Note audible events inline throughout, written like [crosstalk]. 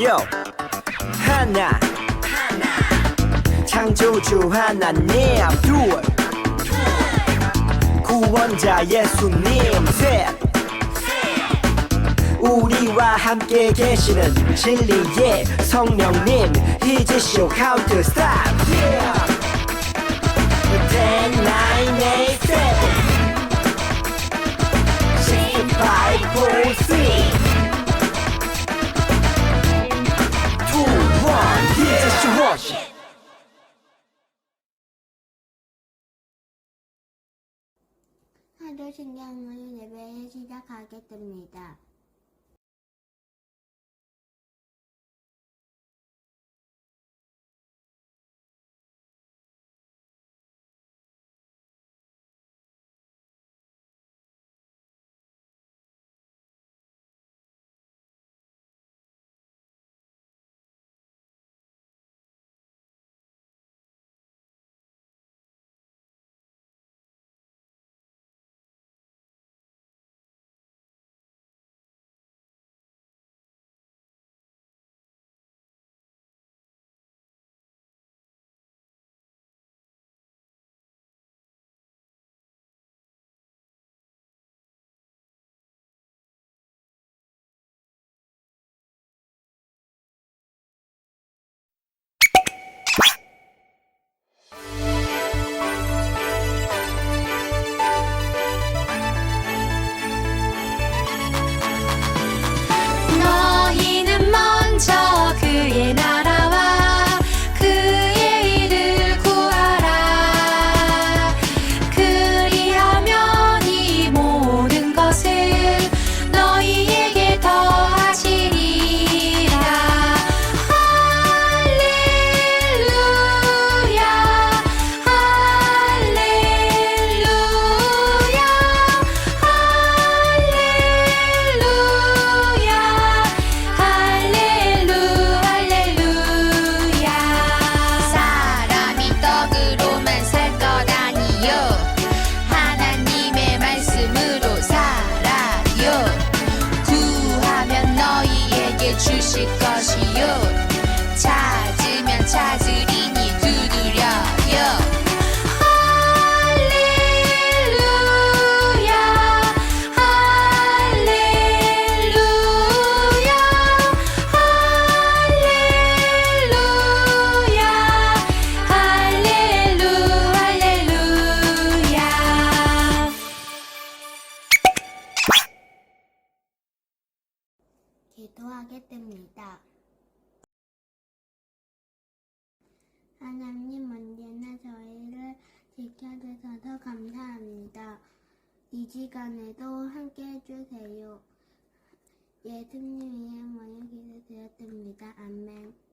Yo. 하나. 창조주 하나님 둘. 구원자 예수님 셋. 우리와 함께 계시는 진리의 성령님 히즈쇼 카운트 스탑. Yeah. 10, 9, 8, 7 6, 5, 4, 3 히즈쇼 워시 사도신경을 예배에 시작하겠습니다. 기도하겠습니다. 하나님 언제나 저희를 지켜주셔서 감사합니다. 이 시간에도 함께 해주세요. 예수님의 모여 기도드렸습니다. 아멘.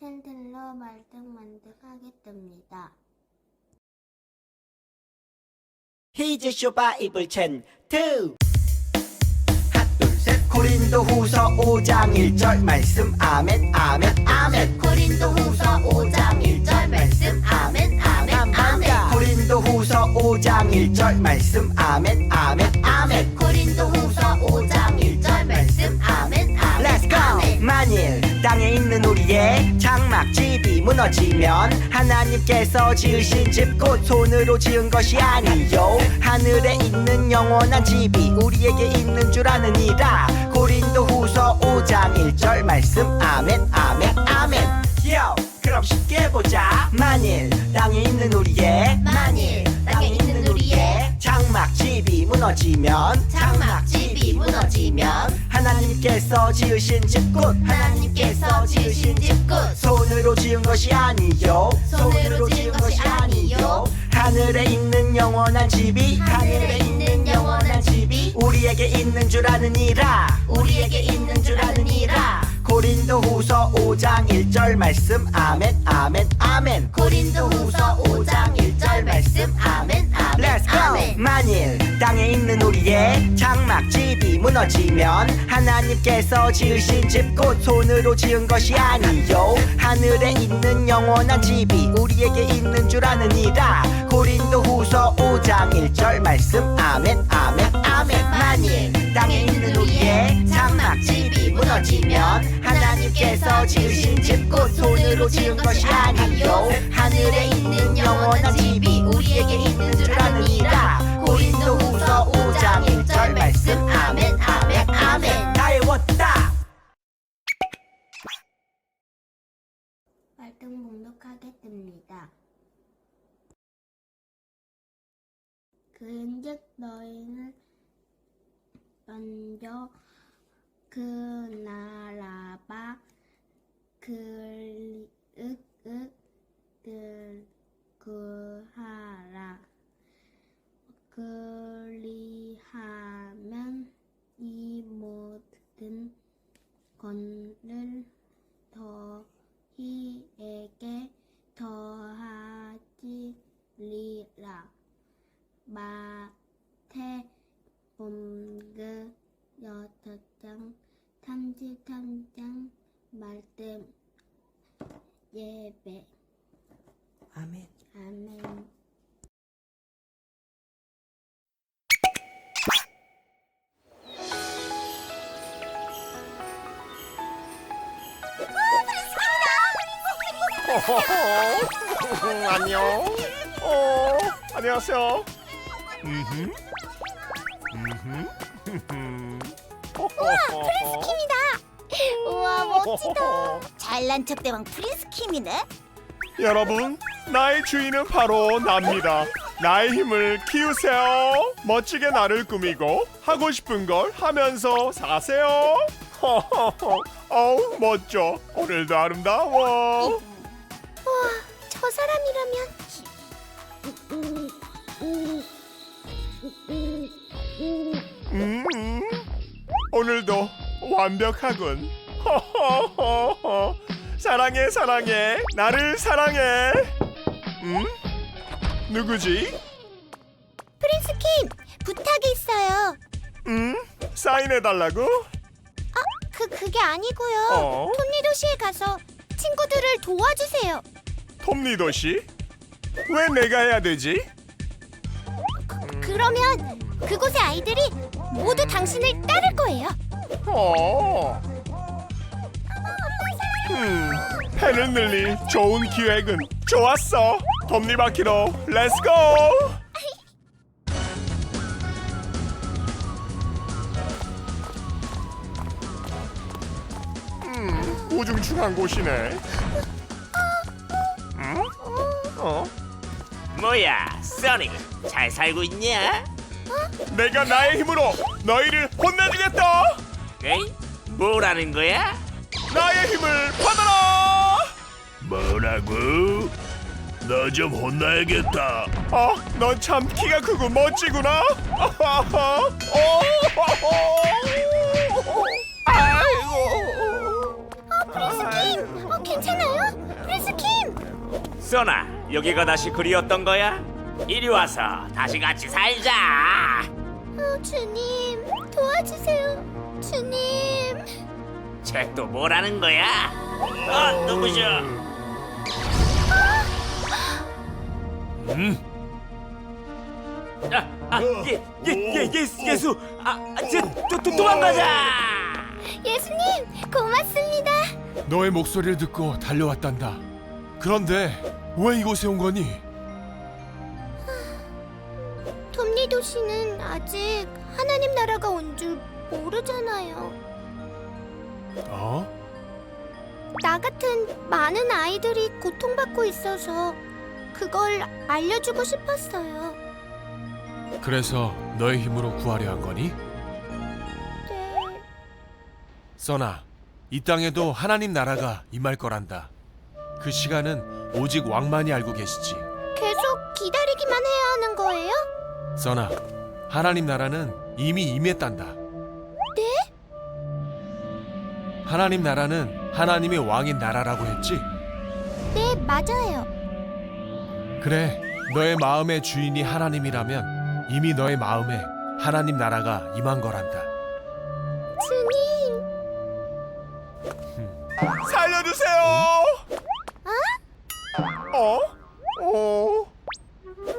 텐틀로 말씀 만들하겠습니다. 히즈 쇼 바 이블 챈 투. 하둘셋. 고린도 후서 5장 1절 말씀. 아멘 아멘 아멘. 고린도 후서 5장 1절 말씀. 아멘 아멘 아멘. 고린도 후서 5장 1절 말씀. 아멘 아멘 아멘. 고린도 후서 5장 1절 말씀. 아멘 만일 땅에 있는 우리의 장막집이 무너지면 하나님께서 지으신 집 곧 손으로 지은 것이 아니요. 하늘에 있는 영원한 집이 우리에게 있는 줄 아느니라. 고린도 후서 5장 1절 말씀. 아멘 아멘 아멘. 요 그럼 쉽게 보자. 만일 땅에 있는 우리의 만일 무너지면 장막집이 무너지면 하나님께서 지으신 집곧 하나님께서 지으신 집끝 손으로 지은 것이 아니요 손으로 지은 것이 아니요. 하늘에 있는 영원한 집이 하늘에 있는 영원한 집이 우리에게 있는 줄 아느니라. 우리에게 있는 줄 아느니라 고린도 후서 5장 1절 말씀. 아멘 아멘 아멘. 고린도 후서 5장 1절 말씀. 아멘 아멘 Let's go. 아멘. 만일 땅에 있는 우리의 장막집이 무너지면 하나님께서 지으신 집 곧 손으로 지은 것이 아니요. 하늘에 있는 영원한 집이 우리에게 있는 줄 아느니라. 고린도 후서 5장 1절 말씀. 아멘 아멘 아멘 만일 땅에 있는 우리의 장막집이 무너지면 하나님께서 지으신 집곧 손으로 지은 것이 아니요. 하늘에 있는 영원한 집이 우리에게 있는 줄 아느니라 고린도 후서 5장 1절 말씀. 아멘 아멘 아멘. 다 외웠다. 말등 봉독하겠습니다. 그은즉 너희는 먼저 그 나라바 그윽윽 그하라. 그리하면 이 모든 것을 너희에게 더하지리라 마태 본그 여섯 장 삼십삼 장 말씀 예배 아멘 아멘 음, 안녕. 어, 안녕하세요. 음흠. 음흠. 프린스킴이다. 우와 멋지다 잘난 척 대왕 프린스 킴이네 여러분, 나의 주인은 바로 납니다. 나의 힘을 키우세요. 멋지게 나를 꾸미고 하고 싶은 걸 하면서 사세요. [laughs] 어우 멋져. 오늘도 아름다워. 저 사람이라면 음, 오늘도 완벽하군. [laughs] 사랑해, 사랑해. 나를 사랑해. 음? 누구지? 프린스 킴 부탁이 있어요 음? 사인해 달라고? 그 그게 아니고요 어? 톱니 도시에 가서 친구들을 도와주세요 톱니도 씨? 왜 내가 해야 되지? 그러면 그곳의 아이들이 모두 당신을 따를 거예요 어. 음, 펜을 늘릴 좋은 기획은 좋았어. 톱니바퀴로 렛츠고. 음, 우중충한 곳이네. 음? 어? 뭐야, 써니 잘 살고 있냐? 내가 나의 힘으로 너희를 혼내주겠다. 에이? 뭐라는 거야? 나의 힘을 받아라. 뭐라고? 너 좀 혼나야겠다. 어, 넌 참 키가 크고 멋지구나. 어, 아이고. 프린스킴 어, 괜찮아요? 프린스킴 써나, 여기가 다시 그리웠던 거야? 이리 와서 다시 같이 살자. 어, 주님 도와주세요 주님 쟤또 뭐라는 거야? 어, 누구셔? 음? 아, 아, 예, 예, 예, 예수, 예수, 아, 아, 쟤, 또, 또 도망가자. 예수님 고맙습니다 너의 목소리를 듣고 달려왔단다. 그런데 왜 이곳에 온 거니? 톱니도 씨는 아직 하나님 나라가 온 줄 모르잖아요. 어? 나 같은 많은 아이들이 고통받고 있어서 그걸 알려주고 싶었어요. 그래서 너의 힘으로 구하려 한 거니? 네. 써나, 이 땅에도 하나님 나라가 임할 거란다. 그 시간은 오직 왕만이 알고 계시지. 계속 기다리기만 해야 하는 거예요? 써나, 하나님 나라는 이미 임했단다. 하나님 나라는 하나님의 왕인 나라라고 했지? 네, 맞아요. 그래, 너의 마음의 주인이 하나님이라면 이미 너의 마음에 하나님 나라가 임한 거란다. 주님, 살려주세요! 어? 어?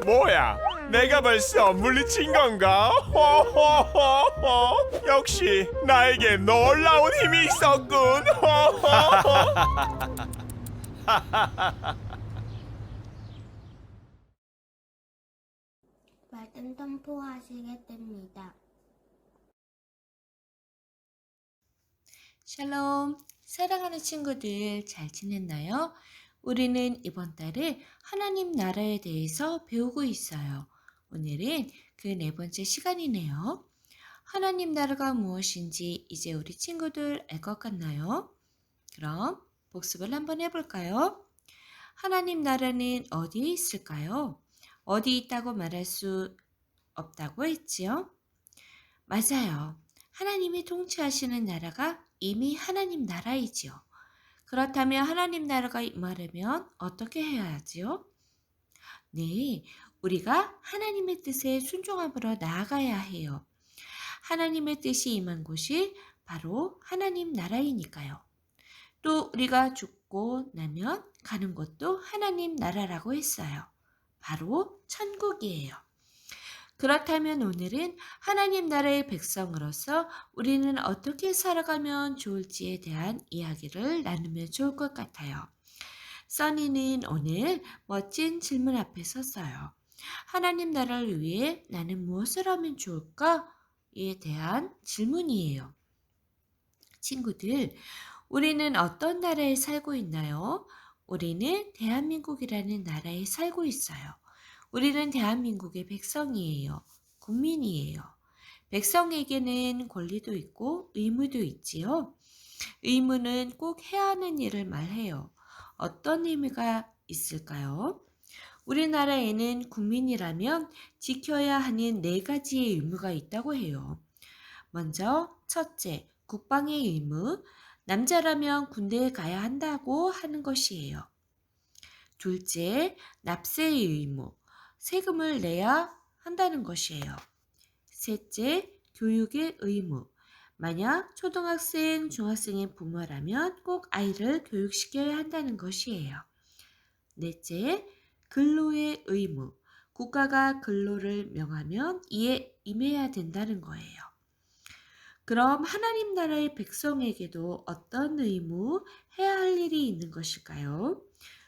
뭐야? 내가 벌써 물리친 건가? 호호호호. 역시 나에게 놀라운 힘이 있었군. 호호호. 말씀 선포하시게 됩니다. 샬롬, 사랑하는 친구들 잘 지냈나요? 우리는 이번 달에 하나님 나라에 대해서 배우고 있어요. 오늘은 그 네 번째 시간이네요. 하나님 나라가 무엇인지 이제 우리 친구들 알 것 같나요? 그럼 복습을 한번 해볼까요? 하나님 나라는 어디에 있을까요? 어디 있다고 말할 수 없다고 했지요? 맞아요. 하나님이 통치하시는 나라가 이미 하나님 나라이지요. 그렇다면 하나님 나라가 임하려면 어떻게 해야 하지요? 네, 우리가 하나님의 뜻에 순종함으로 나아가야 해요. 하나님의 뜻이 임한 곳이 바로 하나님 나라이니까요. 또 우리가 죽고 나면 가는 곳도 하나님 나라라고 했어요. 바로 천국이에요. 그렇다면 오늘은 하나님 나라의 백성으로서 우리는 어떻게 살아가면 좋을지에 대한 이야기를 나누면 좋을 것 같아요. 써니는 오늘 멋진 질문 앞에 섰어요. 하나님 나라를 위해 나는 무엇을 하면 좋을까?에 대한 질문이에요. 친구들, 우리는 어떤 나라에 살고 있나요? 우리는 대한민국이라는 나라에 살고 있어요. 우리는 대한민국의 백성이에요. 국민이에요. 백성에게는 권리도 있고 의무도 있지요. 의무는 꼭 해야 하는 일을 말해요. 어떤 의미가 있을까요? 우리나라에는 국민이라면 지켜야 하는 네 가지의 의무가 있다고 해요. 먼저, 첫째, 국방의 의무. 남자라면 군대에 가야 한다고 하는 것이에요. 둘째, 납세의 의무. 세금을 내야 한다는 것이에요. 셋째, 교육의 의무. 만약 초등학생, 중학생의 부모라면 꼭 아이를 교육시켜야 한다는 것이에요. 넷째, 근로의 의무. 국가가 근로를 명하면 이에 임해야 된다는 거예요. 그럼 하나님 나라의 백성에게도 어떤 의무, 해야 할 일이 있는 것일까요?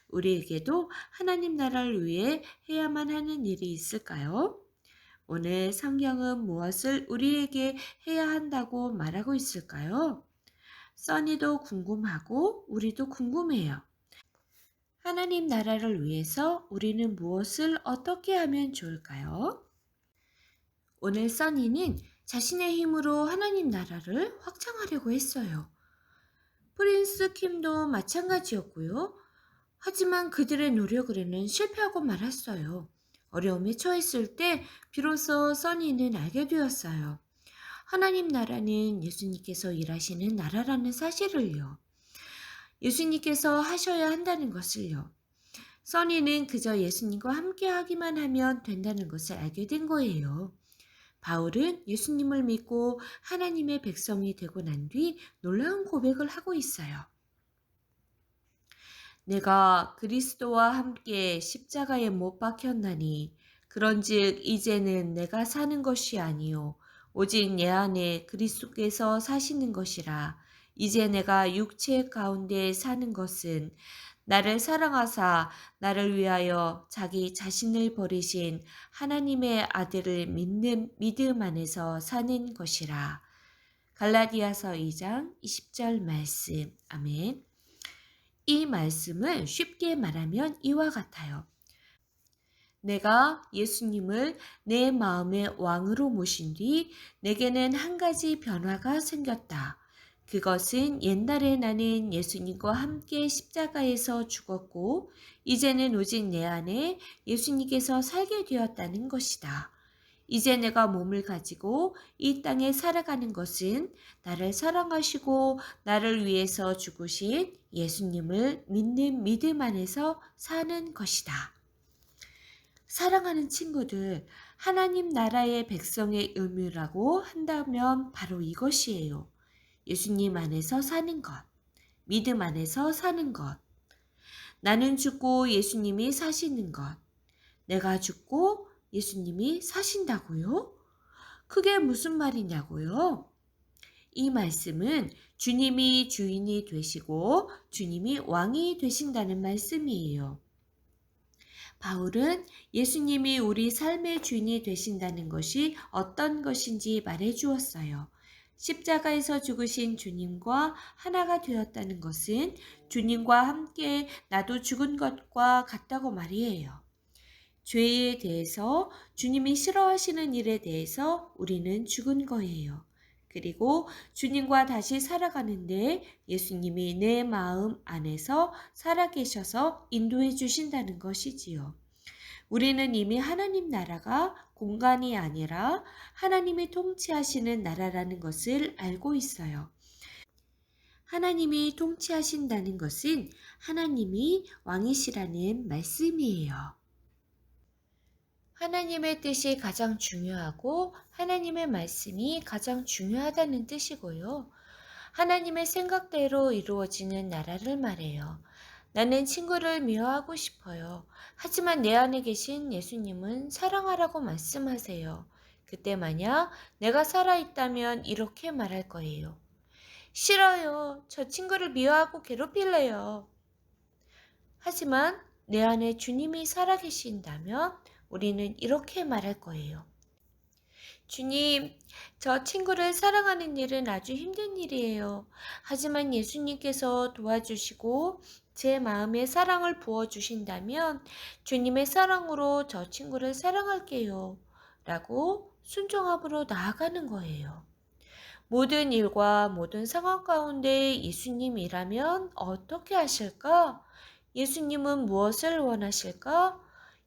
우리에게도 하나님 나라를 위해 해야만 하는 일이 있을까요? 오늘 성경은 무엇을 우리에게 해야 한다고 말하고 있을까요? 써니도 궁금하고 우리도 궁금해요. 하나님 나라를 위해서 우리는 무엇을 어떻게 하면 좋을까요? 오늘 써니는 자신의 힘으로 하나님 나라를 확장하려고 했어요. 프린스 킴도 마찬가지였고요. 하지만 그들의 노력으로는 실패하고 말았어요. 어려움에 처했을 때 비로소 써니는 알게 되었어요. 하나님 나라는 예수님께서 일하시는 나라라는 사실을요. 예수님께서 하셔야 한다는 것을요. 써니는 그저 예수님과 함께 하기만 하면 된다는 것을 알게 된 거예요. 바울은 예수님을 믿고 하나님의 백성이 되고 난 뒤 놀라운 고백을 하고 있어요. 내가 그리스도와 함께 십자가에 못 박혔나니 그런즉 이제는 내가 사는 것이 아니요 오직 내 안에 그리스도께서 사시는 것이라 이제 내가 육체 가운데 사는 것은 나를 사랑하사 나를 위하여 자기 자신을 버리신 하나님의 아들을 믿는 믿음 안에서 사는 것이라. 갈라디아서 2장 20절 말씀. 아멘. 이 말씀을 쉽게 말하면 이와 같아요. 내가 예수님을 내 마음의 왕으로 모신 뒤 내게는 한 가지 변화가 생겼다. 그것은 옛날에 나는 예수님과 함께 십자가에서 죽었고 이제는 오직 내 안에 예수님께서 살게 되었다는 것이다. 이제 내가 몸을 가지고 이 땅에 살아가는 것은 나를 사랑하시고 나를 위해서 죽으신 예수님을 믿는 믿음 안에서 사는 것이다. 사랑하는 친구들, 하나님 나라의 백성의 의무라고 한다면 바로 이것이에요. 예수님 안에서 사는 것, 믿음 안에서 사는 것. 나는 죽고 예수님이 사시는 것. 내가 죽고 예수님이 사신다고요? 그게 무슨 말이냐고요? 이 말씀은 주님이 주인이 되시고 주님이 왕이 되신다는 말씀이에요. 바울은 예수님이 우리 삶의 주인이 되신다는 것이 어떤 것인지 말해 주었어요. 십자가에서 죽으신 주님과 하나가 되었다는 것은 주님과 함께 나도 죽은 것과 같다고 말이에요. 죄에 대해서 주님이 싫어하시는 일에 대해서 우리는 죽은 거예요. 그리고 주님과 다시 살아가는데 예수님이 내 마음 안에서 살아계셔서 인도해 주신다는 것이지요. 우리는 이미 하나님 나라가 공간이 아니라 하나님이 통치하시는 나라라는 것을 알고 있어요. 하나님이 통치하신다는 것은 하나님이 왕이시라는 말씀이에요. 하나님의 뜻이 가장 중요하고 하나님의 말씀이 가장 중요하다는 뜻이고요. 하나님의 생각대로 이루어지는 나라를 말해요. 나는 친구를 미워하고 싶어요. 하지만 내 안에 계신 예수님은 사랑하라고 말씀하세요. 그때 만약 내가 살아있다면 이렇게 말할 거예요. 싫어요. 저 친구를 미워하고 괴롭힐래요. 하지만 내 안에 주님이 살아계신다면 우리는 이렇게 말할 거예요. 주님, 저 친구를 사랑하는 일은 아주 힘든 일이에요. 하지만 예수님께서 도와주시고 제 마음에 사랑을 부어주신다면 주님의 사랑으로 저 친구를 사랑할게요. 라고 순종함으로 나아가는 거예요. 모든 일과 모든 상황 가운데 예수님이라면 어떻게 하실까? 예수님은 무엇을 원하실까?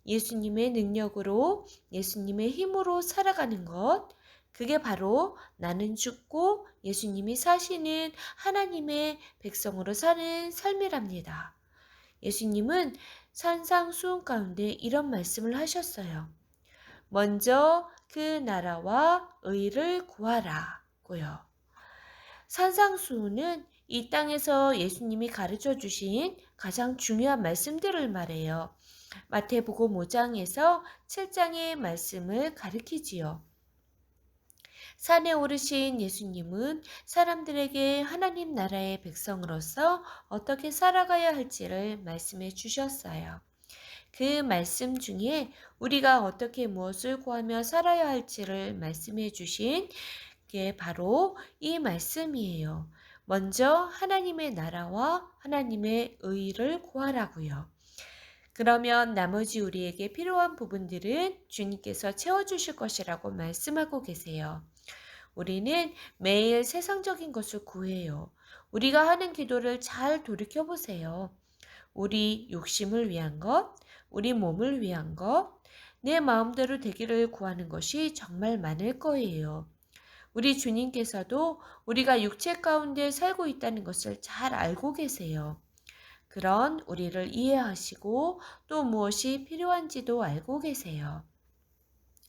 예수님의 능력으로, 예수님의 힘으로 살아가는 것, 그게 바로 나는 죽고 예수님이 사시는 하나님의 백성으로 사는 삶이랍니다. 예수님은 산상수훈 가운데 이런 말씀을 하셨어요. 먼저 그 나라와 의를 구하라고요. 산상수훈은 이 땅에서 예수님이 가르쳐 주신 가장 중요한 말씀들을 말해요. 마태복음 5장에서 7장의 말씀을 가리키지요. 산에 오르신 예수님은 사람들에게 하나님 나라의 백성으로서 어떻게 살아가야 할지를 말씀해 주셨어요. 그 말씀 중에 우리가 어떻게 무엇을 구하며 살아야 할지를 말씀해 주신 게 바로 이 말씀이에요. 먼저 하나님의 나라와 하나님의 의를 구하라고요. 그러면 나머지 우리에게 필요한 부분들은 주님께서 채워주실 것이라고 말씀하고 계세요. 우리는 매일 세상적인 것을 구해요. 우리가 하는 기도를 잘 돌이켜 보세요. 우리 욕심을 위한 것, 우리 몸을 위한 것, 내 마음대로 되기를 구하는 것이 정말 많을 거예요. 우리 주님께서도 우리가 육체 가운데 살고 있다는 것을 잘 알고 계세요. 그런 우리를 이해하시고 또 무엇이 필요한지도 알고 계세요.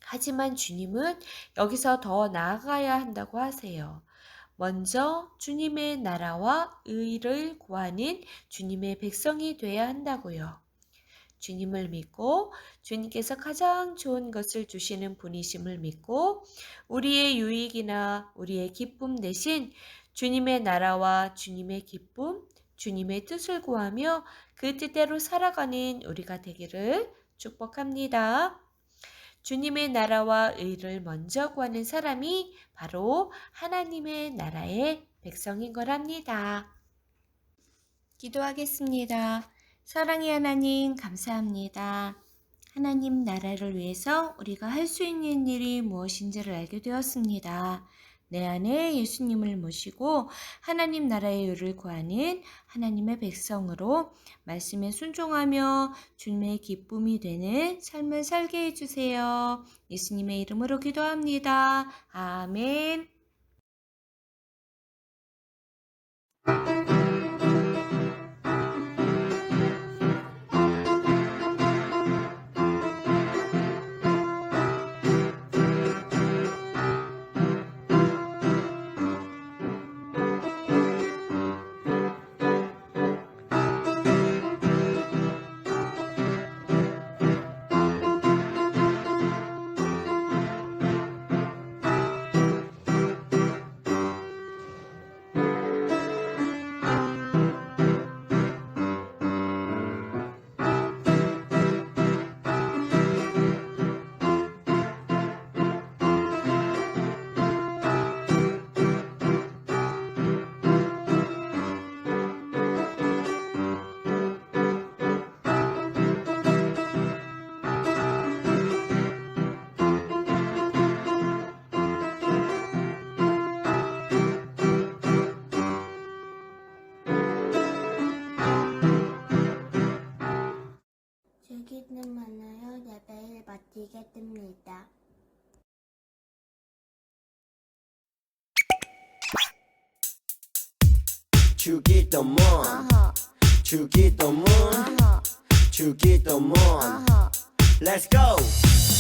하지만 주님은 여기서 더 나아가야 한다고 하세요. 먼저 주님의 나라와 의를 구하는 주님의 백성이 돼야 한다고요. 주님을 믿고 주님께서 가장 좋은 것을 주시는 분이심을 믿고 우리의 유익이나 우리의 기쁨 대신 주님의 나라와 주님의 기쁨, 주님의 뜻을 구하며 그 뜻대로 살아가는 우리가 되기를 축복합니다. 주님의 나라와 의를 먼저 구하는 사람이 바로 하나님의 나라의 백성인 거랍니다. 기도하겠습니다. 사랑의 하나님, 감사합니다. 하나님 나라를 위해서 우리가 할 수 있는 일이 무엇인지를 알게 되었습니다. 내 안에 예수님을 모시고 하나님 나라의 의를 구하는 하나님의 백성으로 말씀에 순종하며 주님의 기쁨이 되는 삶을 살게 해주세요. 예수님의 이름으로 기도합니다. 아멘. 기는 만으로 예배를 마치게 됩니다. 주기도문 어허. 주기도문 어허. 주기도문 어허. Let's go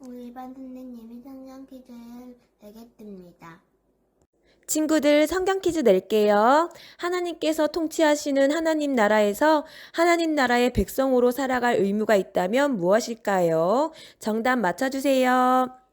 우리 반 선생님이 성경 퀴즈를 내겠습니다. 친구들 성경 퀴즈 낼게요. 하나님께서 통치하시는 하나님 나라에서 하나님 나라의 백성으로 살아갈 의무가 있다면 무엇일까요? 정답 맞춰주세요.